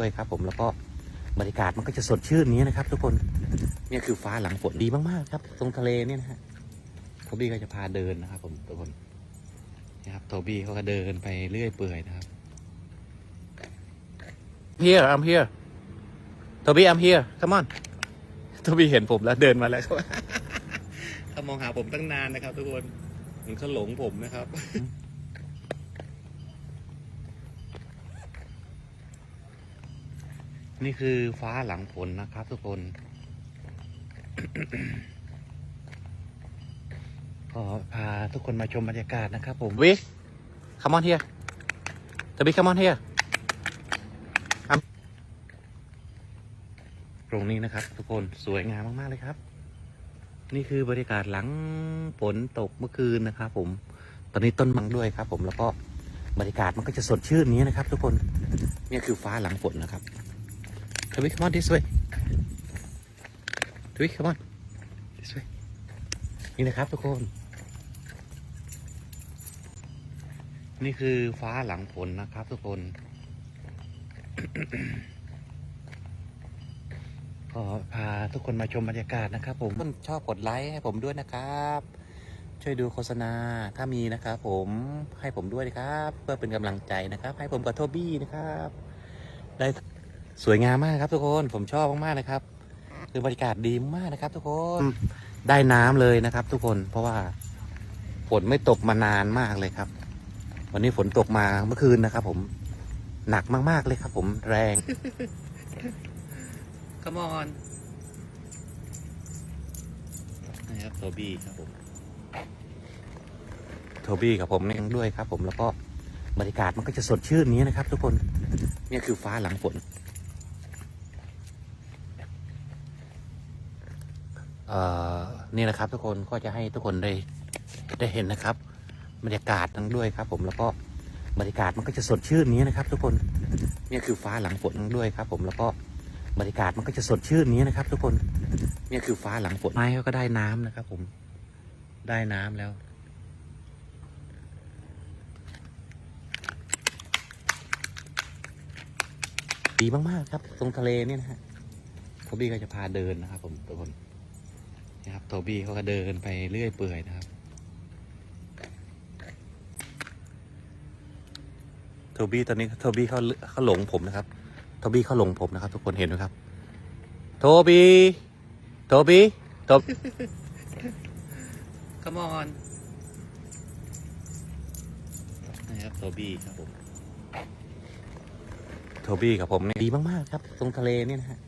ด้วยครับ ผมแล้วก็บรรยากาศมันก็จะสดชื่นนี้นะครับ ทุกคนเนี่ยคือฟ้าหลังฝนดีมากๆ ครับ ตรงทะเลเนี่ยนะฮะโทบี้ก็จะพาเดินนะครับ ผมทุกคนนะครับโทบี้เขาก็เดินไปเรื่อยเปื่อยนะครับ Here I'm here โทบี้ I'm here come on โทบี้เห็นผมแล้วเดินมาแล้วครับเขามองหาผมตั้งนานนะครับ ทุกคนเหมือนเขาหลงผมนะครับ นี่คือฟ้าหลังฝนนะครับทุกคน ก็พาทุกคนมาชมบรรยากาศนะครับผมวิ come on here ตบี come on here ตรงนี้นะครับ ทุกคนสวยงามมาก ๆ เลยครับ นี่คือบรรยากาศหลังฝนตกเมื่อคืนนะครับผม ตอนนี้ต้นมังด้วยครับ ผมแล้วก็บรรยากาศมันก็จะสดชื่นนี้นะครับ ทุกคนเนี่ยคือฟ้าหลังฝนนะครับ ทวิ come on this way ทวิ come on this way นี่นะครับทุกคน นี่คือฟ้าหลังฝนนะครับทุกคน ก็พาทุกคนมาชมบรรยากาศนะครับ ผมชอบกดไลค์ให้ผมด้วยนะครับ ช่วยดูโฆษณาถ้ามีนะครับผมให้ผมด้วยนะครับ เพื่อเป็นกำลังใจนะครับ ให้ผมกับโทบี้นะครับได้ สวยงามมากครับทุกคนผมชอบมากๆเลยครับ คือบรรยากาศดีมากนะครับ ทุกคนได้น้ำเลยนะครับ ทุกคนเพราะว่าฝนไม่ตกมานานมากเลยครับ วันนี้ฝนตกมาเมื่อคืนนะครับ ผมหนักมากๆเลยครับ ผมแรง Come on นะครับโทบี้ครับผมโทบี้กับผมเนี่ยด้วยครับ ผมแล้วก็บรรยากาศมันก็จะสดชื่นนี้นะครับ ทุกคนเนี่ยคือฟ้าหลังฝน เอ่อ นี่นะครับทุกคนก็จะให้ทุกคนได้ได้เห็นนะครับ บรรยากาศทั้งด้วยครับ ผมแล้วก็บรรยากาศมันก็จะสดชื่นนี้นะครับ ทุกคนเนี่ยคือฟ้าหลังฝนด้วยครับ ผมแล้วก็บรรยากาศมันก็จะสดชื่นนี้นะครับ ทุกคนเนี่ยคือฟ้าหลังฝนไม้เขาก็ได้น้ำนะครับ ผมได้น้ำแล้วดีมากๆครับ ตรงทะเลเนี่ยนะฮะโทบี้ก็จะพาเดินนะครับ ผมทุกคน นะครับโทบี้เขาก็เดินไปเรื่อยเปื่อยนะครับโทบี้ตอนนี้โทบี้เขาเขาหลงผมนะครับโทบี้เขาหลงผมนะครับ ทุกคนเห็นไหมครับ โทบี้โทบี้โท Come on นะครับโทบี้ครับผมโทบี้กับผมเนี่ยดีมากๆครับ ตรงทะเลเนี่ยนะฮะ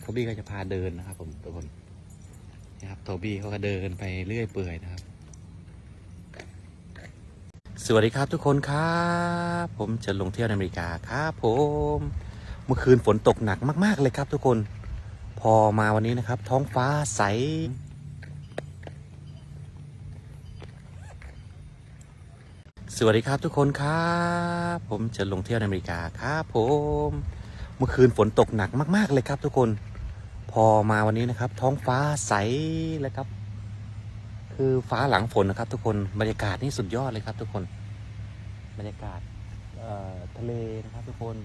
โทบี้ก็จะพาเดินนะครับผมทุกคน นะครับโทบี้เขาก็เดินไปเรื่อยเปื่อยนะครับ สวัสดีครับทุกคนครับ ผมจะลงเที่ยวในอเมริกาครับผม เมื่อคืนฝนตกหนักมากๆเลยครับทุกคน พอมาวันนี้นะครับ ท้องฟ้าใสสวัสดีครับทุกคนครับ ผมจะลงเที่ยวในอเมริกาครับผม เมื่อคืนฝนตกหนักมาก ๆ เลยครับทุกคน พอมาวันนี้นะครับ ท้องฟ้าใสเลยครับ คือฟ้าหลังฝนนะครับ ทุกคนบรรยากาศนี่สุดยอดเลยครับ ทุกคนบรรยากาศทะเลนะครับ ทุกคน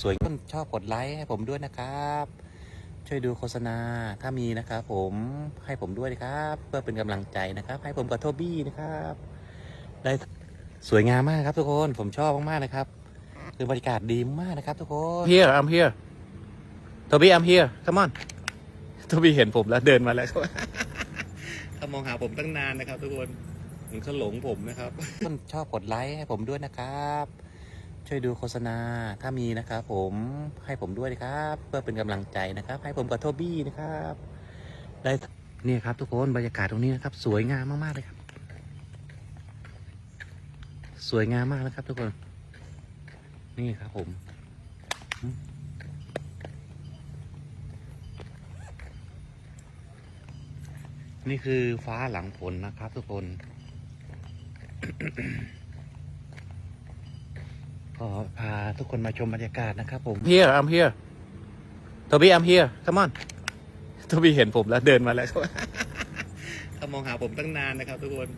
สวยชอบกดไลค์ให้ผมด้วยนะครับ ช่วยดูโฆษณาถ้ามีนะครับผมให้ผมด้วยนะครับ เพื่อเป็นกำลังใจนะครับ ให้ผมกับโทบี้นะครับได้สวยงามมากครับทุกคนผมชอบมากๆเลยครับ คือบรรยากาศดีมากนะครับ ทุกคน Here I'm here โทบี้ I'm here come on โทบี้เห็นผมแล้วเดินมาแล้วครับเขามองหาผมตั้งนานนะครับ ทุกคนเหมือนเขาหลงผมนะครับชอบกดไลค์ให้ผมด้วยนะครับ ช่วยดูโฆษณาถ้ามีนะครับผมให้ผมด้วยนะครับ เพื่อเป็นกำลังใจนะครับ ให้ผมกับโทบี้นะครับได้นี่ครับ ทุกคนบรรยากาศตรงนี้นะครับ สวยงามมากๆเลยครับ สวยงามมากนะครับ ทุกคน นี่ครับผมอืม นี่คือฟ้าหลังฝนนะครับทุกคน ก็พาทุกคนมาชมบรรยากาศนะครับผม Here I'm here โทบี้ I'm here come on โทบี้เห็นผมแล้วเดินมาแล้วครับเขามองหาผมตั้งนานนะครับ ทุกคน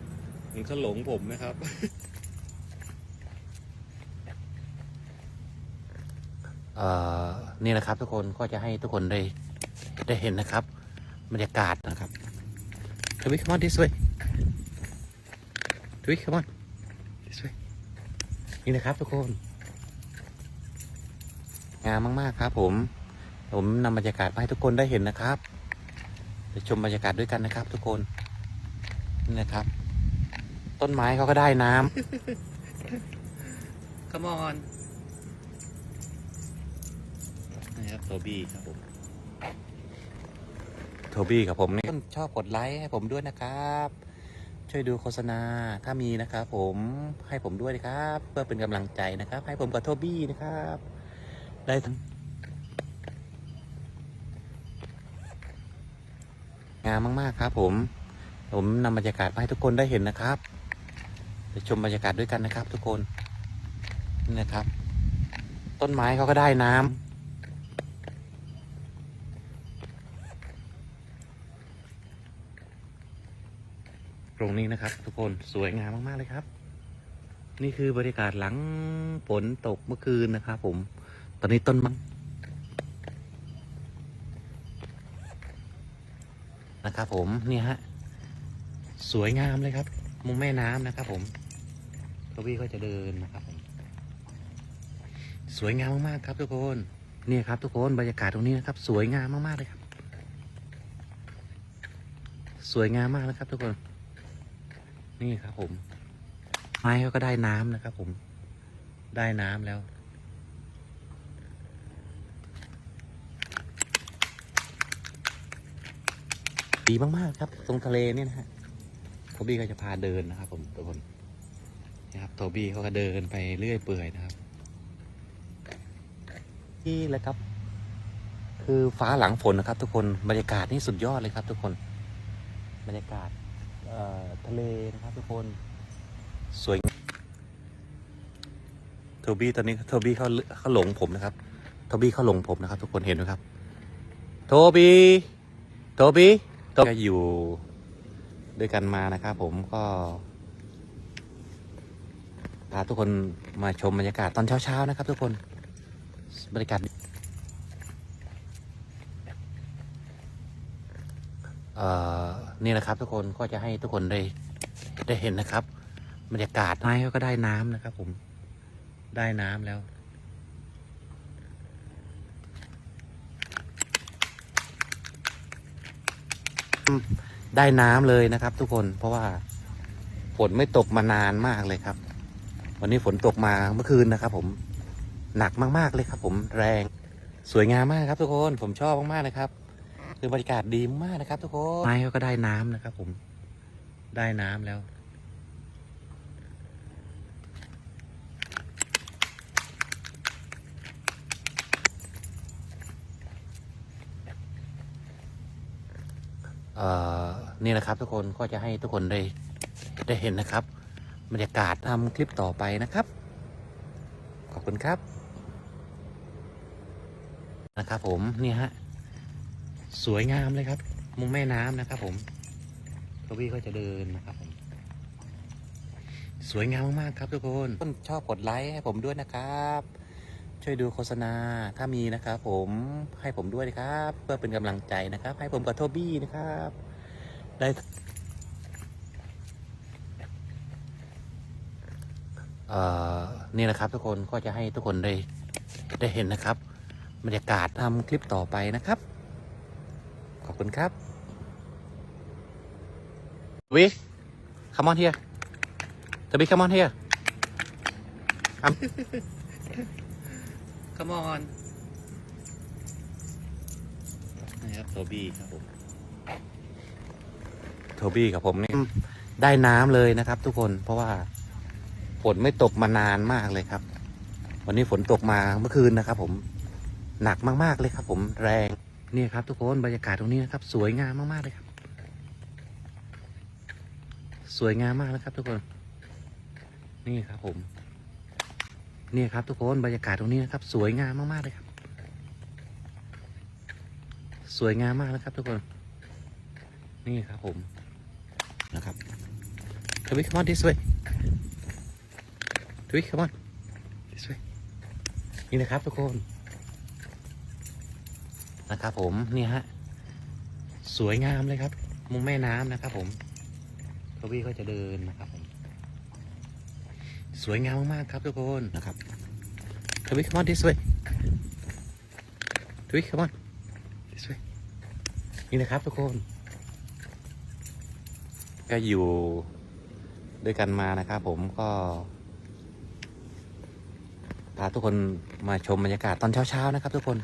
เหมือนเขาหลงผมนะครับ เอ่อ นี่นะครับ ทุกคนก็จะให้ทุกคนได้ได้เห็นนะครับ บรรยากาศนะครับ ทวิ come on this way ทวิ come on this way นี่นะครับทุกคน งามมากๆครับ ผม ผมนำบรรยากาศมาให้ทุกคนได้เห็นนะครับไปชมบรรยากาศด้วยกันนะครับ ทุกคน นี่นะครับ ต้นไม้เขาก็ได้น้ำ Come on นะครับโทบี้ครับผม โทบี้ครับผมนี่ชอบกดไลค์ให้ผมด้วยนะครับ ช่วยดูโฆษณาถ้ามีนะครับผมให้ผมด้วยนะครับ เพื่อเป็นกำลังใจนะครับ ให้ผมกับโทบี้นะครับ ได้ทั้งงามมาก ๆ ครับผม ผมนำบรรยากาศมาให้ทุกคนได้เห็นนะครับไปชมบรรยากาศด้วยกันนะครับ ทุกคนนี่นะครับ ต้นไม้เขาก็ได้น้ำ ตรงนี้นะครับ ทุกคนสวยงามมาก ๆ เลยครับ นี่คือบรรยากาศหลังฝนตกเมื่อคืนนะครับผม ตอนนี้ต้นมังนะครับผมเนี่ยฮะสวยงามเลยครับ มุมแม่น้ำนะครับ ผมกวีก็จะเดินนะครับผมสวยงามมากๆครับ ทุกคนเนี่ยครับ ทุกคนบรรยากาศตรงนี้นะครับ สวยงามมากๆเลยครับ สวยงามมากนะครับ ทุกคน นี่ครับผม ไม้เขาก็ได้น้ำนะครับ ผม ได้น้ำแล้ว ดีมาก ๆ ครับ ตรงทะเลเนี่ยนะฮะโทบี้ก็จะพาเดินนะครับ ผมทุกคนนะครับโทบี้เขาก็เดินไปเรื่อยเปื่อยนะครับ ที่แหละครับ คือฟ้าหลังฝนนะครับ ทุกคนบรรยากาศนี่สุดยอดเลยครับ ทุกคน บรรยากาศ ทะเลนะครับทุกคนสวยโทบี้ตอนนี้โทบี้เขาเขาหลงผมนะครับโทบี้เขาหลงผมนะครับ ทุกคนเห็นไหมครับ โทบี้โทบี้โทบี้อยู่ด้วยกันมานะครับผมก็พาทุกคนมาชมบรรยากาศตอนเช้าๆนะครับ ทุกคนบรรยากาศ เอ่อนี่นะครับทุกคนก็จะให้ทุกคนได้ได้เห็นนะครับบรรยากาศไม้ก็ได้น้ำนะครับ ผมได้น้ำแล้ว ได้น้ำเลยนะครับ ทุกคนเพราะว่าฝนไม่ตกมานานมากเลยครับ วันนี้ฝนตกมาเมื่อคืนนะครับ ผมหนักมากๆเลยครับ ผมแรงสวยงามมากครับ ทุกคนผมชอบมากๆเลยครับ คือบรรยากาศดีมากนะครับ ทุกคนไม้เขาก็ได้น้ำนะครับ ผมได้น้ำแล้ว เอ่อนี่นะครับ ทุกคนก็จะให้ทุกคนได้ได้เห็นนะครับบรรยากาศทำคลิปต่อไปนะครับ ขอบคุณครับนะครับผมเนี่ยฮะ สวยงามเลยครับ มุมแม่น้ำนะครับ ผมกวีก็จะเดินนะครับผมสวยงามมากๆครับทุกคนชอบกดไลค์ให้ผมด้วยนะครับ ช่วยดูโฆษณาถ้ามีนะครับผมให้ผมด้วยนะครับ เพื่อเป็นกำลังใจนะครับ ให้ผมกับโทบี้นะครับ ได้เอ่อนี่นะครับทุกคนก็จะให้ทุกคนได้ได้เห็นนะครับบรรยากาศทำคลิปต่อไปนะครับ ขอบคุณครับวิ come on here ทบี come on here come come on นะครับโทบี้ครับผมโทบี้กับผมนี่ได้น้ำเลยนะครับ ทุกคนเพราะว่าฝนไม่ตกมานานมากเลยครับ วันนี้ฝนตกมาเมื่อคืนนะครับ ผมหนักมากๆเลยครับ ผมแรง นี่ครับทุกคนบรรยากาศตรงนี้นะครับ สวยงามมากๆเลยครับ สวยงามมากนะครับ ทุกคน นี่ครับผมนี่ครับทุกคนบรรยากาศตรงนี้นะครับ สวยงามมากๆเลยครับ สวยงามมากนะครับ ทุกคน นี่ครับผมนะครับทวิ come on this way ทวิ come on this way นี่นะครับทุกคน นะครับผมนี่ฮะสวยงามเลยครับ มุมแม่น้ำนะครับ ผมทวีก็จะเดินนะครับผมสวยงามมากๆครับทุกคนนะครับทวี come on this way ทวี come on this way นี่นะครับทุกคน ก็อยู่ด้วยกันมานะครับผมก็พาทุกคนมาชมบรรยากาศตอนเช้าๆนะครับทุกคน